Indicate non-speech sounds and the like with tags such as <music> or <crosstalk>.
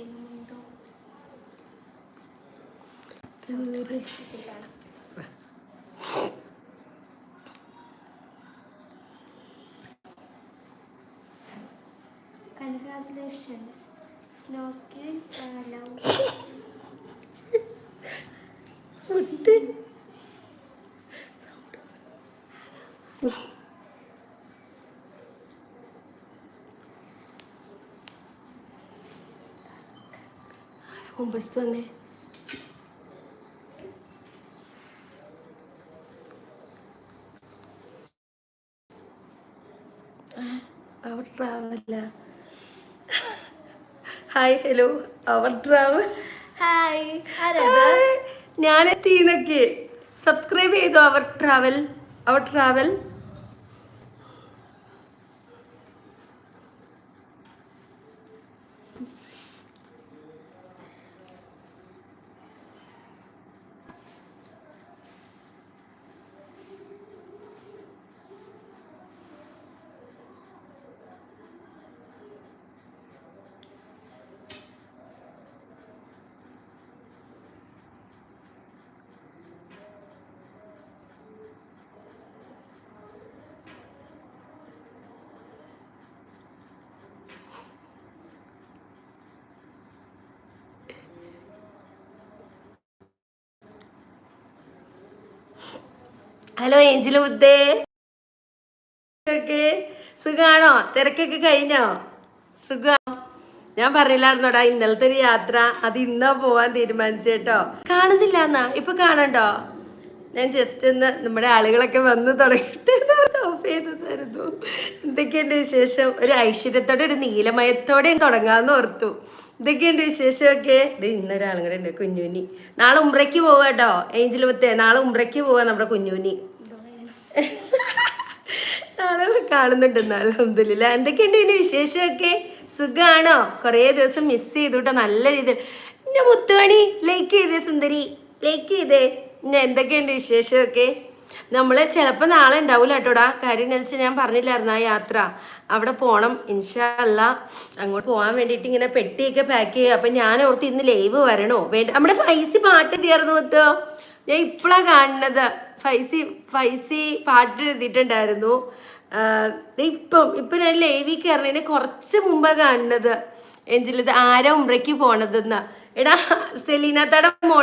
del mundo. Congratulations, Snowkin Palau. Love വന്നേ അവർ ട്രാവല്ല hi hello our travel hi ഞാൻ എത്തിന്നൊക്കെ സബ്സ്ക്രൈബ് ചെയ്തോ our travel our travel hello angel മുത്തേ സുഖാണോ? തിരക്കൊക്കെ കഴിഞ്ഞോ? സുഖം. ഞാൻ പറഞ്ഞില്ലായിരുന്നോടാ ഇന്നലത്തെ ഒരു യാത്ര അത് ഇന്നാ പോവാൻ തീരുമാനിച്ചേട്ടോ കാണുന്നില്ല എന്നാ ഇപ്പൊ കാണണ്ടോ? ഞാൻ ജസ്റ്റ് ഒന്ന് നമ്മുടെ ആളുകളൊക്കെ വന്ന് തുടങ്ങിയിട്ട് <laughs> ഓഫ് ചെയ്തതായിരുന്നു. എന്തൊക്കെയുണ്ട് വിശേഷം? ഒരു ഐശ്വര്യത്തോടെ ഒരു നീലമയത്തോടെ തുടങ്ങാമെന്ന് ഓർത്തു. എന്തൊക്കെയുണ്ട് വിശേഷമൊക്കെ? ഇത് ഇന്നൊരാളും കൂടെ ഉണ്ട് കുഞ്ഞുനി നാളെ ഉമ്രയ്ക്ക് പോവാ കേട്ടോ ഏഞ്ചൽ മുത്തേ നാളെ ഉമ്രയ്ക്ക് പോവാ നമ്മുടെ കുഞ്ഞുനി നാളെ കാണുന്നുണ്ട് അലഹമില്ല എന്തൊക്കെയുണ്ട് ഇതിന് വിശേഷമൊക്കെ? സുഖമാണോ കുറേ ദിവസം മിസ് ചെയ്തു കേട്ടോ നല്ല രീതിയിൽ. ഞാൻ മുത്തുമണി ലൈക്ക് ചെയ്തേ സുന്ദരി. ലൈക്ക് ചെയ്തേ. ഞാൻ എന്തൊക്കെയുണ്ട് വിശേഷമൊക്കെ? നമ്മൾ ചിലപ്പോൾ നാളെ ഉണ്ടാവില്ല കേട്ടോടാ. കാര്യം എന്ന് വെച്ചാൽ ഞാൻ പറഞ്ഞില്ലായിരുന്നു ആ യാത്ര. അവിടെ പോകണം ഇൻഷല്ല അങ്ങോട്ട് പോകാൻ വേണ്ടിയിട്ട് ഇങ്ങനെ പെട്ടിയൊക്കെ പാക്ക് ചെയ്യുക. അപ്പം ഞാൻ ഓർത്ത് ഇന്ന് ലൈവ് വരണോ? വേണ്ട. നമ്മുടെ ഫൈസി പാട്ട് തീർന്നു മൊത്തോ? ഞാൻ ഇപ്പോഴാണ് കാണുന്നത്. ഫൈസി ഫൈസി പാട്ട് എഴുതിയിട്ടുണ്ടായിരുന്നു. ഇപ്പം ഇപ്പം ഞാൻ ലൈവിൽ കയറുന്നതിന് കുറച്ച് മുമ്പാണ് കാണുന്നത്. എഞ്ചിലത് ആരാ ഉമ്രയ്ക്ക് പോണതെന്ന്. എടാ സെലീന തട മോൾ.